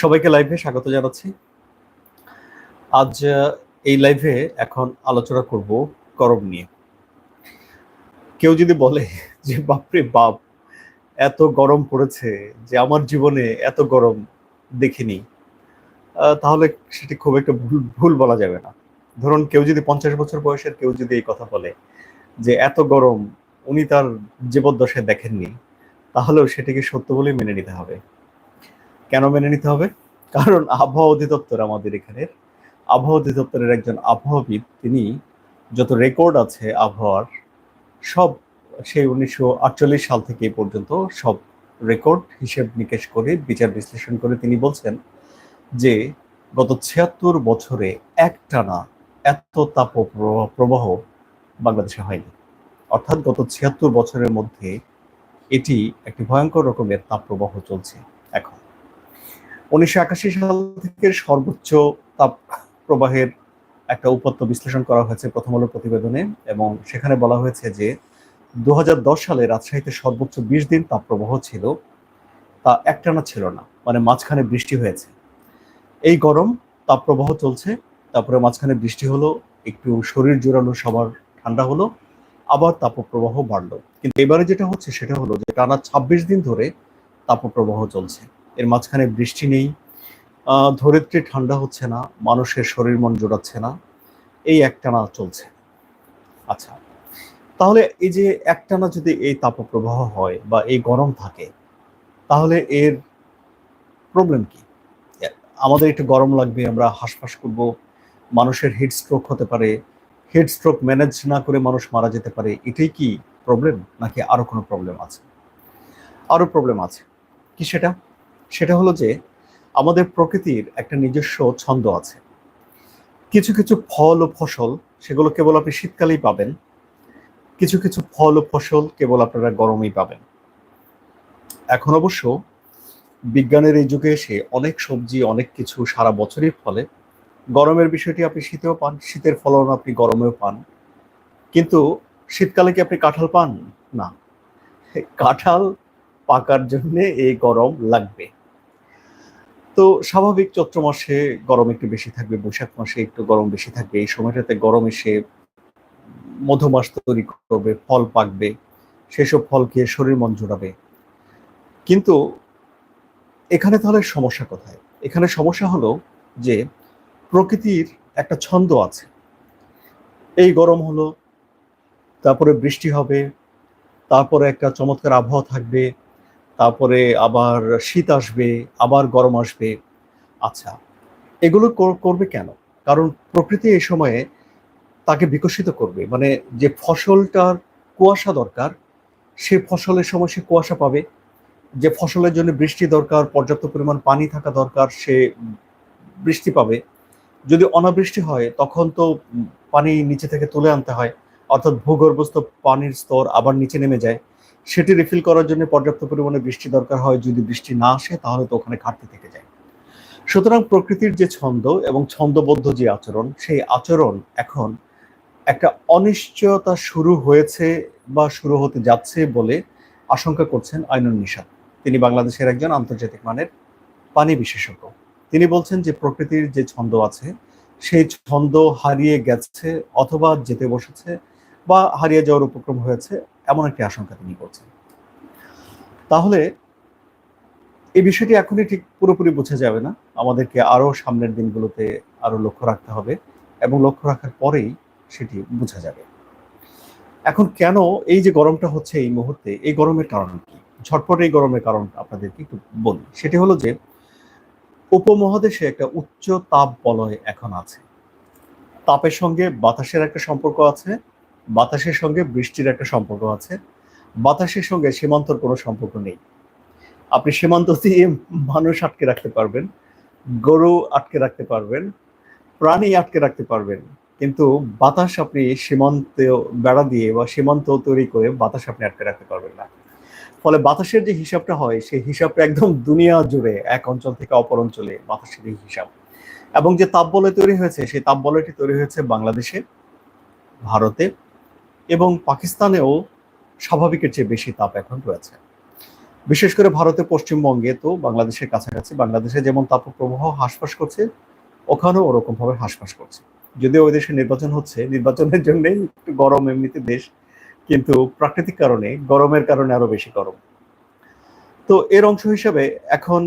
সবাইকে লাইভে স্বাগত জানাচ্ছি। আজ এই লাইভে এখন আলোচনা করব গরম নিয়ে। কেউ যদি বলে যে, বাপরে বাপ, এত গরম পড়েছে যে আমার জীবনে এত গরম দেখিনি তাহলে সেটি খুব একটা ভুল ভুল বলা যাবে না। ধরুন কেউ যদি পঞ্চাশ বছর বয়সের কেউ যদি এই কথা বলে যে, এত গরম, উনি তার জীবদ্দশায় দেখেননি, তাহলেও সেটিকে সত্য বলেই মেনে নিতে হবে। কেন মেনে নিতে হবে? কারণ আবহাওয়া অধিদপ্তর আমাদের এখানে আবহাওয়া অধিদপ্তরের একজন আবহাওয়াবিদ, তিনি যত রেকর্ড আছে আবহাওয়ার, সব সেই উনিশশো আটচল্লিশ সাল থেকে পর্যন্ত সব রেকর্ড হিসেব নিকেশ করে, বিচার বিশ্লেষণ করে তিনি বলছেন যে গত ছিয়াত্তর বছরে একটানা এত তাপ প্রবাহ বাংলাদেশে হয়নি। অর্থাৎ গত ছিয়াত্তর বছরের মধ্যে এটি একটি ভয়ঙ্কর রকমের তাপপ্রবাহ চলছে এখন। উনিশশো একাশি সাল থেকে সর্বোচ্চ তাপ প্রবাহের একটা উপত্য বিশ্লেষণ করা হয়েছে প্রথম আলো প্রতিবেদনে এবং সেখানে বলা হয়েছে যে দু সালে রাজশাহীতে সর্বোচ্চ বিশ দিন তাপপ্রবাহ ছিল। তা একটানা ছিল না মানে মাঝখানে বৃষ্টি হয়েছে। এই গরম তাপপ্রবাহ চলছে, তারপরে মাঝখানে বৃষ্টি হলো, একটু শরীর জোরালো, সবার ঠান্ডা হলো, আবার তাপপ্রবাহ বাড়লো। কিন্তু এবারে যেটা হচ্ছে সেটা হলো যে টানা ছাব্বিশ দিন ধরে তাপপ্রবাহ চলছে। এর মাঝখানে বৃষ্টি নেই ধরিত্রী ঠান্ডা হচ্ছে না, মানুষের শরীর মন জোড়াচ্ছে না, এই একটানা চলছে। আচ্ছা তাহলে এই যে একটানা যদি এই তাপপ্রবাহ হয় বা এই গরম থাকে, তাহলে এর প্রবলেম কি? আমাদের একটু গরম লাগবে, আমরা হাঁসফাঁস করব, মানুষের হিট স্ট্রোক হতে পারে হিট স্ট্রোক ম্যানেজ না করে মানুষ মারা যেতে পারে, এটাই কি প্রবলেম নাকি আরও কোনো প্রবলেম আছে? আরও প্রবলেম আছে। কি সেটা? সেটা হলো যে আমাদের প্রকৃতির একটা নিজস্ব ছন্দ আছে। কিছু কিছু ফল ও ফসল সেগুলো কেবল আপনি শীতকালেই পাবেন। কিছু কিছু ফল ও ফসল কেবল আপনারা গরমেই পাবেন। এখন অবশ্য বিজ্ঞানের এই যুগে এসে অনেক সবজি, অনেক কিছু সারা বছরই ফলে। গরমের বিষয়টি আপনি শীতেও পান, শীতের ফলন আপনি গরমেও পান। কিন্তু শীতকালে কি আপনি কাঁঠাল পান? না। কাঁঠাল পাকার জন্যে এই গরম লাগবে। তো স্বাভাবিক চৈত্র মাসে গরম একটু বেশি থাকবে, বৈশাখ মাসে একটু গরম বেশি থাকবে। এই সময়টাতে গরম এসে মধুমাস তৈরি করবে, ফল পাকবে, সেসব ফল খেয়ে শরীর মন জোড়াবে। কিন্তু এখানে তাহলে সমস্যা কোথায়? এখানে সমস্যা হলো যে প্রকৃতির একটা ছন্দ আছে। এই গরম হলো, তারপরে বৃষ্টি হবে, তারপরে একটা চমৎকার আবহাওয়া থাকবে তারপরে আবার শীত আসবে, আবার গরম আসবে। আচ্ছা এগুলো করবে কেন? কারণ প্রকৃতি এই সময়ে তাকে বিকশিত করবে। মানে যে ফসলটার কুয়াশা দরকার, সে ফসলের সময় সে কুয়াশা পাবে। যে ফসলের জন্য বৃষ্টি দরকার, পর্যাপ্ত পরিমাণ পানি থাকা দরকার, সে বৃষ্টি পাবে। যদি অনাবৃষ্টি হয়, তখন তো পানি নিচে থেকে তুলে আনতে হয়। অর্থাৎ ভূগর্ভস্থ পানির স্তর আবার নিচে নেমে যায়। সেটি রিফিল করার জন্য পর্যাপ্ত পরিমাণে বৃষ্টি দরকার হয়। যদি বৃষ্টি না আসে, তাহলে তো ওখানে ঘাটতি থেকে যায়। সুতরাং প্রকৃতির যে ছন্দ এবং ছন্দবদ্ধ যে আচরণ, সেই আচরণ এখন একটা অনিশ্চয়তা শুরু হয়েছে বা শুরু হতে যাচ্ছে বলে আশঙ্কা করছেন আইনুন নিশাদ তিনি বাংলাদেশের একজন আন্তর্জাতিক মানের পানি বিশেষজ্ঞ। তিনি বলছেন যে প্রকৃতির যে ছন্দ আছে, সেই ছন্দ হারিয়ে গেছে অথবা যেতে বসেছে বা হারিয়ে যাওয়ার উপক্রম হয়েছে এমন একটি আশঙ্কা তিনি করছেন। তাহলে এই বিষয়টি এখনই ঠিক পুরোপুরি বোঝা যাবে না। আমাদেরকে আরও সামনের দিনগুলোতে আরও লক্ষ্য রাখতে হবে এবং লক্ষ্য রাখার পরেই সেটি বোঝা যাবে। এখন কেন এই যে গরমটা হচ্ছে এই মুহূর্তে, এই গরমের কারণ কি? ঝটপট এই গরমের কারণ আপনাদেরকে একটু বলি। সেটি হলো যে উপমহাদেশে একটা উচ্চ তাপ বলয় এখন আছে। তাপের সঙ্গে বাতাসের একটা সম্পর্ক আছে বাতাসের সঙ্গে বৃষ্টির একটা সম্পর্ক আছে। বাতাসের সঙ্গে সীমান্তর কোনো সম্পর্ক নেই। আপনি সীমান্ত দিয়ে মানুষ আটকে রাখতে পারবেন, গরু আটকে রাখতে পারবেন, প্রাণী আটকে রাখতে পারবেন। কিন্তু বাতাস আপনি সীমান্ত বেড়া দিয়ে বা সীমান্ত তৈরি করে বাতাস আপনি আটকে রাখতে পারবেন না। ফলে বাতাসের যে হিসাবটা হয়, সেই হিসাবটা একদম দুনিয়া জুড়ে, এক অঞ্চল থেকে অপর অঞ্চলে বাতাসের হিসাব। এবং যে তাপবলয় তৈরি হয়েছে, সেই তাপবলয়টি তৈরি হয়েছে বাংলাদেশে, ভারতে। এবং পাকিস্তানেও স্বাভাবিকের চেয়ে বেশি তাপ এখন রয়েছে। বিশেষ করে ভারতের পশ্চিমবঙ্গে তো বাংলাদেশের কাছাকাছি, বাংলাদেশে যেমন তাপপ্রবাহ হাসপাস করছে, ওখানেও ওরকম ভাবে হাসপাস করছে। যদিও ওই দেশে নির্বাচন হচ্ছে, নির্বাচনের জন্যই একটু গরম এমনিতে দেশ কিন্তু প্রাকৃতিক কারণে গরমের কারণে আরও বেশি গরম। তো এর অংশ হিসেবে এখন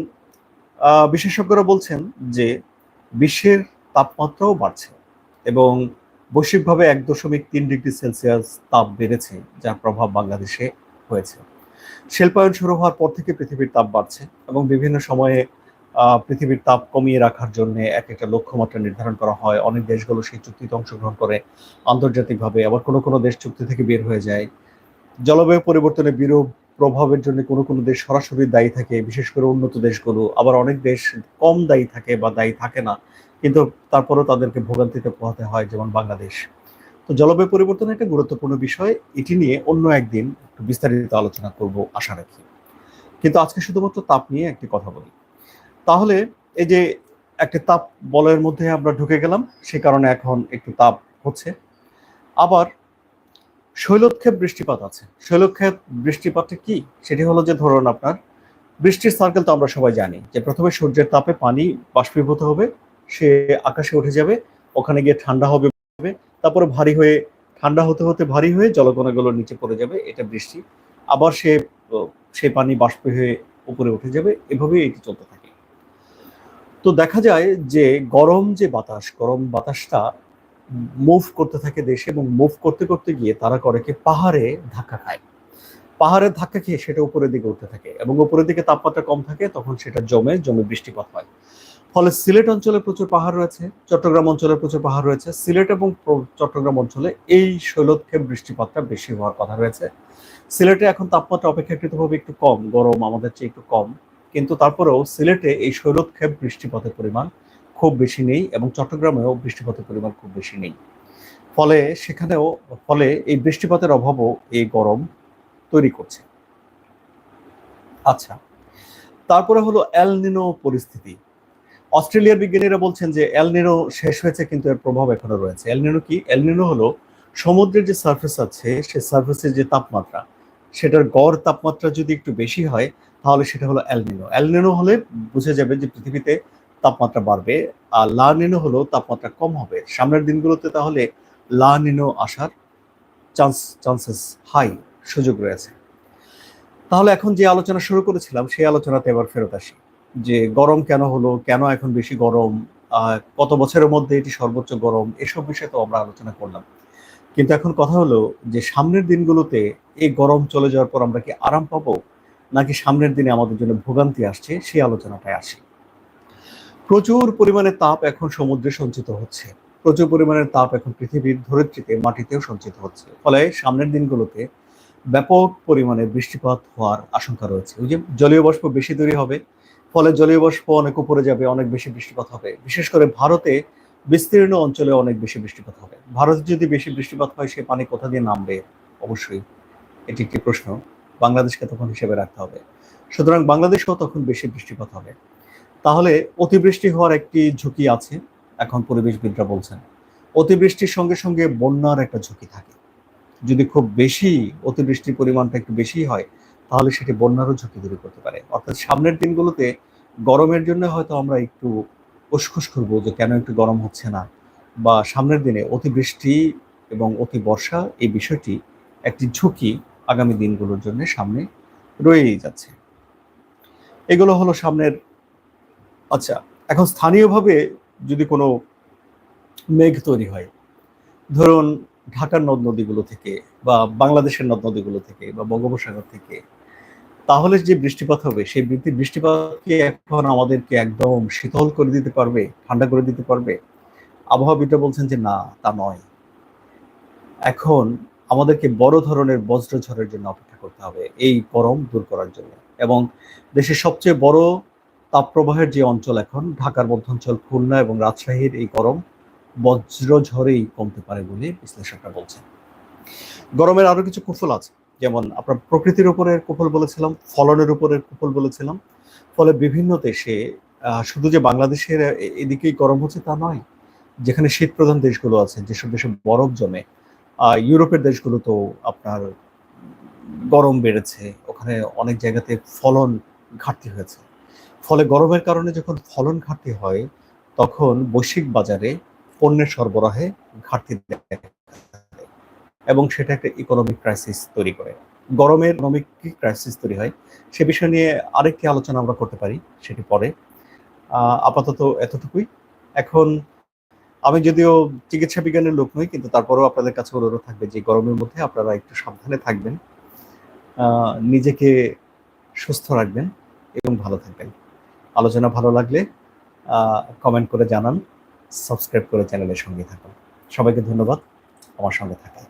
বিশেষজ্ঞরা বলছেন যে, বিশ্বের তাপমাত্রাও বাড়ছে এবং বৈশ্বিকভাবে এক দশমিক তিন ডিগ্রি সেলসিয়াস তাপ বেড়েছে যার প্রভাব বাংলাদেশে হয়েছে। শিল্পায়ন শুরু হওয়ার পর থেকে পৃথিবীর তাপ বাড়ছে এবং বিভিন্ন সময়ে পৃথিবীর তাপ কমিয়ে রাখার জন্য এক একটা লক্ষ্যমাত্রা নির্ধারণ করা হয়। অনেক দেশগুলো সেই চুক্তিতে অংশগ্রহণ করে আন্তর্জাতিকভাবে। আবার কোনো কোনো দেশ চুক্তি থেকে বের হয়ে যায়। জলবায়ু পরিবর্তনের বিরূপ প্রভাবের জন্য কোনো কোনো দেশ সরাসরি দায়ী থাকে, বিশেষ করে উন্নত দেশগুলো। আবার অনেক দেশ কম দায়ী থাকে বা দায়ী থাকে না, কিন্তু তারপরেও তাদেরকে ভোগান্তিতে পোহাতে হয়, যেমন বাংলাদেশ। তো জলবায়ু পরিবর্তন একটা গুরুত্বপূর্ণ বিষয়, এটি নিয়ে অন্য একদিন একটু বিস্তারিত আলোচনা করব আশা রাখি। কিন্তু আজকে শুধুমাত্র তাপ নিয়ে একটি কথা বলি। তাহলে এই যে একটা তাপ বলয়ের মধ্যে আমরা ঢুকে গেলাম, সে কারণে এখন একটু তাপ হচ্ছে। আবার শৈলোৎক্ষেপ বৃষ্টিপাত আছে। শৈলক্ষেপ বৃষ্টিপাতটা কি? সেটি হলো যে ধরুন আপনার, বৃষ্টির সার্কেল তো আমরা সবাই জানি, যে প্রথমে সূর্যের তাপে পানি বাষ্পীভূত হবে, সে আকাশে উঠে যাবে, ওখানে গিয়ে ঠান্ডা হবে, তারপরে ভারী হয়ে, ঠান্ডা হতে হতে ভারী হয়ে জলকণাগুলো নিচে পড়ে যাবে, এটা বৃষ্টি। আবার সে সে পানি বাষ্প হয়ে উপরে উঠে যাবে, এভাবেই এটি চলতে থাকে। তো দেখা যায় যে গরম যে বাতাস, গরম বাতাসটা মুভ করতে থাকে দেশে এবং মুভ করতে করতে গিয়ে তারা করে কি পাহাড়ে ধাক্কা খায়। পাহাড়ের ধাক্কা খেয়ে সেটা উপরের দিকে উঠতে থাকে এবং উপরের দিকে তাপমাত্রা কম থাকে তখন সেটা জমে জমে বৃষ্টিপাত হয়। ফলে সিলেট অঞ্চলে প্রচুর পাহাড় রয়েছে, চট্টগ্রাম অঞ্চলে প্রচুর পাহাড় রয়েছে, সিলেট এবং চট্টগ্রাম অঞ্চলে এই শৈলোৎক্ষেপ বৃষ্টিপাতটা বেশি হওয়ার কথা রয়েছে। সিলেটে এখন তাপমাত্রা অপেক্ষাকৃতভাবে একটু কম, গরম আমাদের চেয়ে একটু কম, কিন্তু তারপরেও সিলেটে এই শৈলোৎক্ষেপ বৃষ্টিপাতের পরিমাণ খুব বেশি নেই এবং চট্টগ্রামেও বৃষ্টিপাতের পরিমাণ খুব বেশি নেই। ফলে সেখানেও, ফলে এই বৃষ্টিপাতের অভাবও এই গরম তৈরি করছে। আচ্ছা তারপরে হলো এল নিনো পরিস্থিতি। অস্ট্রেলিয়ার বিজ্ঞানীরা বলছেন যে এল নিনো শেষ হয়েছে কিন্তু এর প্রভাব এখনও রয়েছে। এল নিনো কি? এল নিনো হলো সমুদ্রের যে সার্ফেস আছে, সে সার্ফেসের যে তাপমাত্রা, সেটার গড় তাপমাত্রা যদি একটু বেশি হয়, তাহলে সেটা হলো এল নিনো এল নিনো হলে বুঝে যাবে যে পৃথিবীতে তাপমাত্রা বাড়বে আর লা নিনো হলো তাপমাত্রা কম হবে। সামনের দিনগুলোতে তাহলে লা নিনো আসার চান্স, চান্সেস হাই, সুযোগ রয়েছে। তাহলে এখন যে আলোচনা শুরু করেছিলাম, সেই আলোচনাতে এবার ফেরত আসি। যে গরম কেন হলো, কেন এখন বেশি গরম কত বছরের মধ্যে এটি সর্বোচ্চ গরম, এসব বিষয়ে তো আমরা আলোচনা করলাম। কিন্তু এখন কথা হলো যে সামনের দিনগুলোতে এই গরম চলে যাওয়ার পর আমরা কি আরাম পাবো, নাকি সামনের দিনে আমাদের জন্য ভোগান্তি আসছে, সেই আলোচনাটায় আসি। প্রচুর পরিমাণে তাপ এখন সমুদ্রে সঞ্চিত হচ্ছে। প্রচুর পরিমাণের তাপ এখন পৃথিবীর ধরিত্রীতে, মাটিতেও সঞ্চিত হচ্ছে। ফলে সামনের দিনগুলোতে ব্যাপক পরিমাণে বৃষ্টিপাত হওয়ার আশঙ্কা রয়েছে। ওই যে জলীয় বাষ্প বেশি তৈরি হবে, ফলে জলীয় বাষ্প অনেক উপরে যাবে, অনেক বেশি বৃষ্টিপাত হবে। বিশেষ করে ভারতে বিস্তীর্ণ অঞ্চলে অনেক বেশি বৃষ্টিপাত হবে। ভারতে যদি বেশি বৃষ্টিপাত হয়, সে পানি কোথা দিয়ে নামবে? অবশ্যই এটি একটি প্রশ্ন। বাংলাদেশকে তখন হিসেবে রাখতে হবে। সুতরাং বাংলাদেশেও তখন বেশি বৃষ্টিপাত হবে। তাহলে অতিবৃষ্টি হওয়ার একটি ঝুঁকি আছে, এখন পরিবেশবিদরা বলছেন। অতিবৃষ্টির সঙ্গে সঙ্গে বন্যার একটা ঝুঁকি থাকে। যদি খুব বেশি অতিবৃষ্টির পরিমাণটা একটু বেশি হয়, তাহলে সেটি বন্যারও ঝুঁকি তৈরি করতে পারে। অর্থাৎ সামনের দিনগুলোতে গরমের জন্য হয়তো আমরা একটু উসখুস করব যে কেন একটু গরম হচ্ছে না, বা সামনের দিনে অতিবৃষ্টি এবং অতি বর্ষা এই বিষয়টি একটি ঝুঁকি আগামী দিনগুলোর জন্য সামনে রয়েই যাচ্ছে। এগুলো হলো সামনের আচ্ছা এখন স্থানীয়ভাবে যদি কোনো মেঘ তৈরি হয়, ধরুন ঢাকার নদ নদীগুলো থেকে বা বাংলাদেশের নদ নদীগুলো থেকে বা বঙ্গোপসাগর থেকে, তাহলে যে বৃষ্টিপাত হবে, সেই বৃষ্টি- বৃষ্টিপাতকে এখন আমাদেরকে একদম শীতল করে দিতে পারবে, ঠান্ডা করে দিতে পারবে? আবহাওয়াবিদরা বলছেন যে না, তা নয়। এখন আমাদেরকে বড় ধরনের বজ্রঝড়ের জন্য অপেক্ষা করতে হবে, এই গরম দূর করার জন্য। এবং দেশের সবচেয়ে বড় তাপপ্রবাহের যে অঞ্চল এখন, ঢাকার মধ্যাঞ্চল, খুলনা এবং রাজশাহীর এই গরম বজ্রঝড়েই কমতে পারে বলে বিশ্লেষকরা বলছেন। গরমের আরও কিছু কুফল আছে, যেমন আপনার প্রকৃতির উপরে কুফল বলেছিলাম, ফলনের উপরে কুফল বলেছিলাম, ফলে বিভিন্ন দেশে শুধু যে বাংলাদেশের এদিকেই গরম হচ্ছে তা নয়, যেখানে শীত প্রধান দেশগুলো আছে, যেসব দেশে বরফ জমে ইউরোপের দেশগুলো তো আপনার গরম বেড়েছে, ওখানে অনেক জায়গাতে ফলন ঘাটতি হয়েছে। ফলে গরমের কারণে যখন ফলন ঘাটতি হয়, তখন বৈশ্বিক বাজারে পণ্যের সরবরাহে ঘাটতি এবং সেটা একটা ইকোনমিক ক্রাইসিস তৈরি করে। গরমের ইকোনমিক ক্রাইসিস তৈরি হয়, সে বিষয় নিয়ে আরেকটি আলোচনা আমরা করতে পারি, সেটি পরে। আপাতত এতটুকুই। এখন আমি যদিও চিকিৎসা বিজ্ঞানের লোক নই, কিন্তু তারপরেও আপনাদের কাছে অনুরোধ থাকবে যে গরমের মধ্যে আপনারা একটু সাবধানে থাকবেন। নিজেকে সুস্থ রাখবেন এবং ভালো থাকবেন। আলোচনা ভালো লাগলে কমেন্ট করে জানান সাবস্ক্রাইব করে চ্যানেলের সঙ্গে থাকুন। সবাইকে ধন্যবাদ, আমার সঙ্গে থাকায়